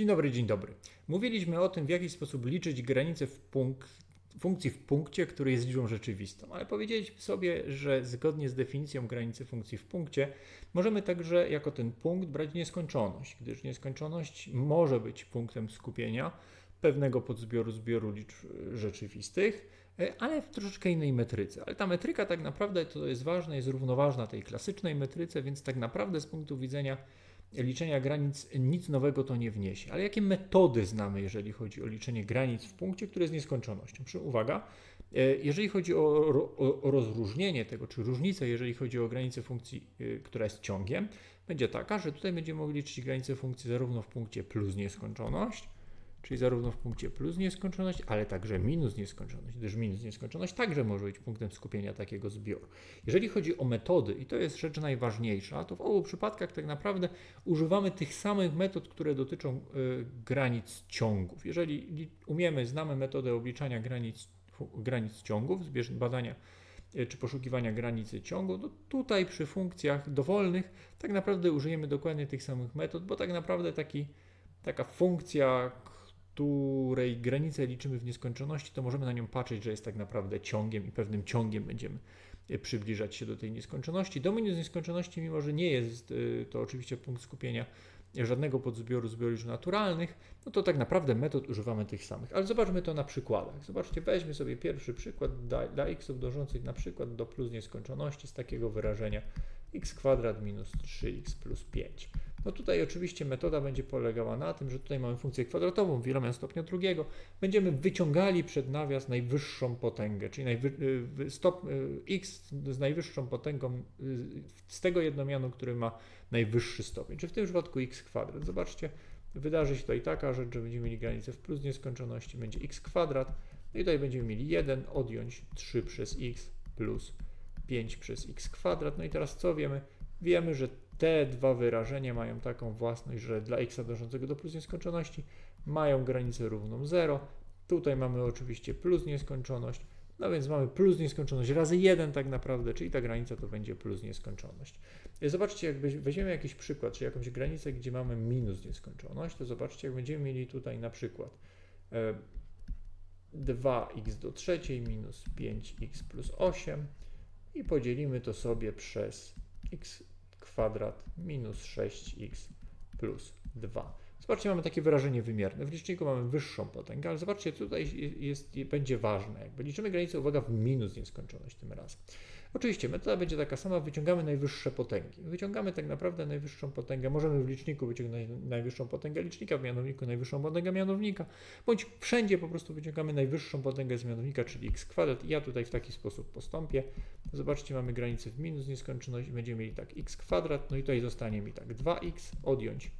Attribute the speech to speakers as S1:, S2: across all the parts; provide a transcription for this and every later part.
S1: Dzień dobry, dzień dobry. Mówiliśmy o tym, w jaki sposób liczyć granice w funkcji w punkcie, który jest liczbą rzeczywistą, ale powiedzieliśmy sobie, że zgodnie z definicją granicy funkcji w punkcie możemy także jako ten punkt brać nieskończoność, gdyż nieskończoność może być punktem skupienia pewnego podzbioru zbioru liczb rzeczywistych, e, ale w troszeczkę innej metryce. Ale ta metryka tak naprawdę, to jest ważne, jest równoważna tej klasycznej metryce, więc tak naprawdę z punktu widzenia liczenia granic nic nowego to nie wniesie. Ale jakie metody znamy, jeżeli chodzi o liczenie granic w punkcie, które jest nieskończonością? Przy, uwaga, e, jeżeli chodzi o, o, o, rozróżnienie tego, czy różnicę, jeżeli chodzi o granicę funkcji, e, która jest ciągiem, będzie taka, że tutaj będziemy mogli liczyć granicę funkcji zarówno w punkcie plus nieskończoność, czyli zarówno w punkcie plus nieskończoność, ale także minus nieskończoność, gdyż minus nieskończoność także może być punktem skupienia takiego zbioru. Jeżeli chodzi o metody, i to jest rzecz najważniejsza, to w obu przypadkach tak naprawdę używamy tych samych metod, które dotyczą y, granic ciągów. Jeżeli umiemy, znamy metodę obliczania granic, granic ciągów, badania y, czy poszukiwania granicy ciągu, to tutaj przy funkcjach dowolnych tak naprawdę użyjemy dokładnie tych samych metod, bo tak naprawdę taki, taka funkcja, której granicę liczymy w nieskończoności, to możemy na nią patrzeć, że jest tak naprawdę ciągiem i pewnym ciągiem będziemy e, przybliżać się do tej nieskończoności. Do minus nieskończoności, mimo że nie jest e, to oczywiście punkt skupienia żadnego podzbioru zbiorów naturalnych, no to tak naprawdę metod używamy tych samych. Ale zobaczmy to na przykładach. Zobaczcie, weźmy sobie pierwszy przykład dla, dla xów dążących na przykład do plus nieskończoności z takiego wyrażenia x kwadrat minus 3x plus 5. No tutaj oczywiście metoda będzie polegała na tym, że tutaj mamy funkcję kwadratową, wielomian stopnia drugiego. Będziemy wyciągali przed nawias najwyższą potęgę, czyli y, stop, y, x z najwyższą potęgą y, z tego jednomianu, który ma najwyższy stopień, czy w tym przypadku x kwadrat. Zobaczcie, wydarzy się tutaj taka rzecz, że będziemy mieli granicę w plus nieskończoności, będzie x kwadrat, no i tutaj będziemy mieli 1 odjąć 3 przez x plus 5 przez x kwadrat. No i teraz co wiemy? Wiemy, że te dwa wyrażenia mają taką własność, że dla x dążącego do plus nieskończoności mają granicę równą 0. Tutaj mamy oczywiście plus nieskończoność, no więc mamy plus nieskończoność razy 1 tak naprawdę, czyli ta granica to będzie plus nieskończoność. Zobaczcie, jak weźmiemy jakiś przykład, czy jakąś granicę, gdzie mamy minus nieskończoność, to zobaczcie, jak będziemy mieli tutaj na przykład 2x e, do trzeciej minus 5x plus 8 i podzielimy to sobie przez x kwadrat minus 6x plus 2. Zobaczcie, mamy takie wyrażenie wymierne. W liczniku mamy wyższą potęgę, ale zobaczcie, tutaj jest, będzie ważne. Jakby liczymy granicę, uwaga, w minus nieskończoność tym razem. Oczywiście metoda będzie taka sama, wyciągamy najwyższe potęgi. Wyciągamy tak naprawdę najwyższą potęgę. Możemy w liczniku wyciągnąć najwyższą potęgę licznika, w mianowniku najwyższą potęgę mianownika, bądź wszędzie po prostu wyciągamy najwyższą potęgę z mianownika, czyli x kwadrat. I ja tutaj w taki sposób postąpię. Zobaczcie, mamy granicę w minus nieskończoność będziemy mieli tak x kwadrat, no i tutaj zostanie mi tak 2x odjąć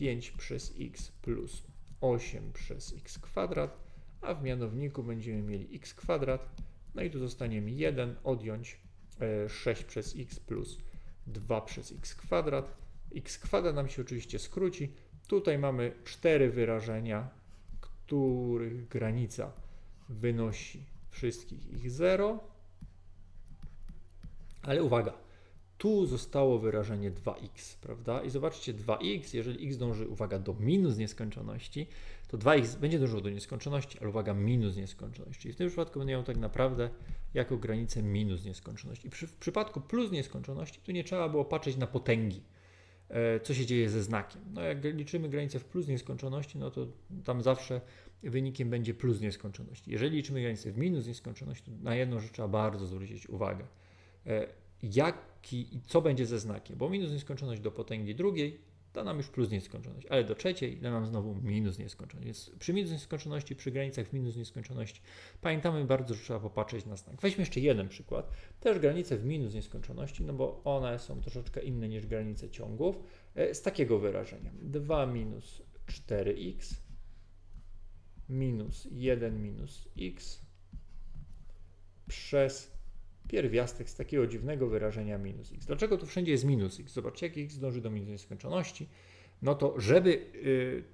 S1: 5 przez x plus 8 przez x kwadrat, a w mianowniku będziemy mieli x kwadrat, no i tu zostanie mi 1 odjąć 6 e, przez x plus 2 przez x kwadrat. x kwadrat nam się oczywiście skróci. Tutaj mamy cztery wyrażenia, których granica wynosi wszystkich ich 0. Ale uwaga, tu zostało wyrażenie 2x, prawda? I zobaczcie, 2x, jeżeli x dąży, uwaga, do minus nieskończoności, to 2x będzie dążyło do nieskończoności, ale uwaga, minus nieskończoności. I w tym przypadku będę miał tak naprawdę jako granicę minus nieskończoności. I przy, w przypadku plus nieskończoności, tu nie trzeba było patrzeć na potęgi, e, co się dzieje ze znakiem. No jak liczymy granicę w plus nieskończoności, no to tam zawsze wynikiem będzie plus nieskończoności. Jeżeli liczymy granicę w minus nieskończoności, to na jedną rzecz trzeba bardzo zwrócić uwagę. E, jaki i co będzie ze znakiem, bo minus nieskończoność do potęgi drugiej da nam już plus nieskończoność, ale do trzeciej da nam znowu minus nieskończoność. Więc przy minus nieskończoności, przy granicach minus nieskończoności pamiętamy bardzo, że trzeba popatrzeć na znak. Weźmy jeszcze jeden przykład. Też granice w minus nieskończoności, no bo one są troszeczkę inne niż granice ciągów, e, z takiego wyrażenia. 2 minus 4x minus 1 minus x przez pierwiastek z takiego dziwnego wyrażenia minus x. Dlaczego tu wszędzie jest minus x? Zobaczcie, jak x dąży do minus nieskończoności, no to żeby y,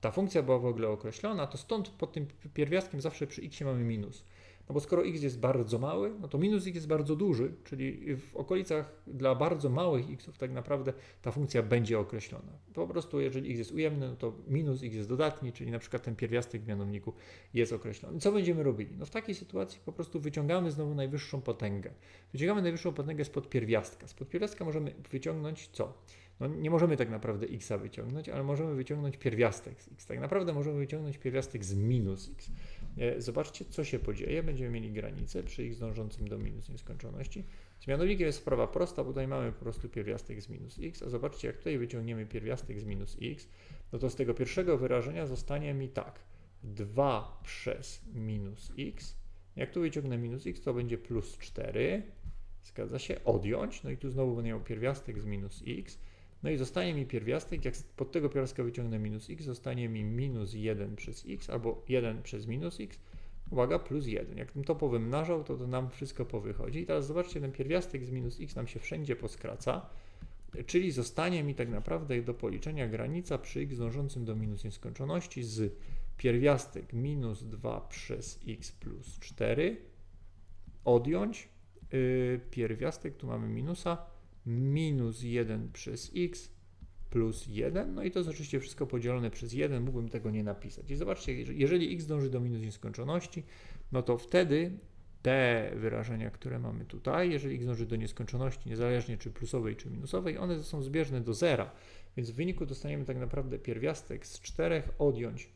S1: ta funkcja była w ogóle określona, to stąd pod tym pierwiastkiem zawsze przy x mamy minus. No bo skoro x jest bardzo mały, no to minus x jest bardzo duży, czyli w okolicach dla bardzo małych xów tak naprawdę ta funkcja będzie określona. Po prostu jeżeli x jest ujemny, no to minus x jest dodatni, czyli na przykład ten pierwiastek w mianowniku jest określony. Co będziemy robili? No w takiej sytuacji po prostu wyciągamy znowu najwyższą potęgę. Wyciągamy najwyższą potęgę spod pierwiastka. Spod pierwiastka możemy wyciągnąć co? No nie możemy tak naprawdę x wyciągnąć, ale możemy wyciągnąć pierwiastek z x. Tak naprawdę możemy wyciągnąć pierwiastek z minus x. E, Zobaczcie, co się podzieje. Będziemy mieli granicę przy x dążącym do minus nieskończoności. Z mianownikiem jest sprawa prosta, bo tutaj mamy po prostu pierwiastek z minus x, a zobaczcie, jak tutaj wyciągniemy pierwiastek z minus x, no to z tego pierwszego wyrażenia zostanie mi tak, 2 przez minus x. Jak tu wyciągnę minus x, to będzie plus 4. Zgadza się, odjąć. No i tu znowu będę miał pierwiastek z minus x. No i zostanie mi pierwiastek, jak pod tego pierwiastka wyciągnę minus x, zostanie mi minus 1 przez x, albo 1 przez minus x, uwaga, plus 1. Jakbym to powymnażał, to to nam wszystko powychodzi. I teraz zobaczcie, ten pierwiastek z minus x nam się wszędzie poskraca, czyli zostanie mi tak naprawdę do policzenia granica przy x dążącym do minus nieskończoności z pierwiastek minus 2 przez x plus 4, odjąć yy, pierwiastek, tu mamy minusa, minus 1 przez x plus 1, no i to jest oczywiście wszystko podzielone przez 1, mógłbym tego nie napisać. I zobaczcie, jeżeli- x dąży do minus nieskończoności, no to wtedy te wyrażenia, które mamy tutaj, jeżeli x dąży do nieskończoności, niezależnie czy plusowej, czy minusowej, one są zbieżne do zera, więc w wyniku dostaniemy tak naprawdę pierwiastek z 4 odjąć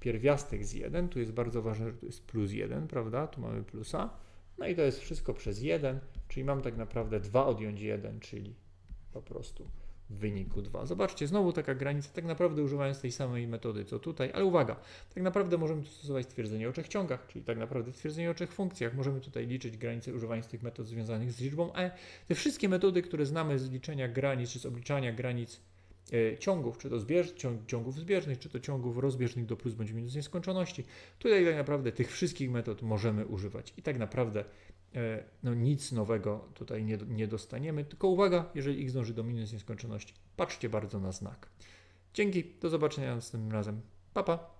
S1: pierwiastek z 1, tu jest bardzo ważne, że tu jest plus 1, prawda, tu mamy plusa, no i to jest wszystko przez 1, czyli mam tak naprawdę 2 odjąć 1, czyli po prostu w wyniku 2. Zobaczcie, znowu taka granica, tak naprawdę używając tej samej metody co tutaj, ale uwaga, tak naprawdę możemy tu stosować twierdzenie o trzech ciągach, czyli tak naprawdę twierdzenie o trzech funkcjach. Możemy tutaj liczyć granice używając tych metod związanych z liczbą e. Te wszystkie metody, które znamy z liczenia granic, czy z obliczania granic ciągów, czy to ciąg, ciągów zbieżnych, czy to ciągów rozbieżnych do plus bądź minus nieskończoności. Tutaj tak naprawdę tych wszystkich metod możemy używać i tak naprawdę e, no, nic nowego tutaj nie, nie dostaniemy, tylko uwaga, jeżeli x dąży do minus nieskończoności, patrzcie bardzo na znak. Dzięki, do zobaczenia następnym razem. Pa, pa.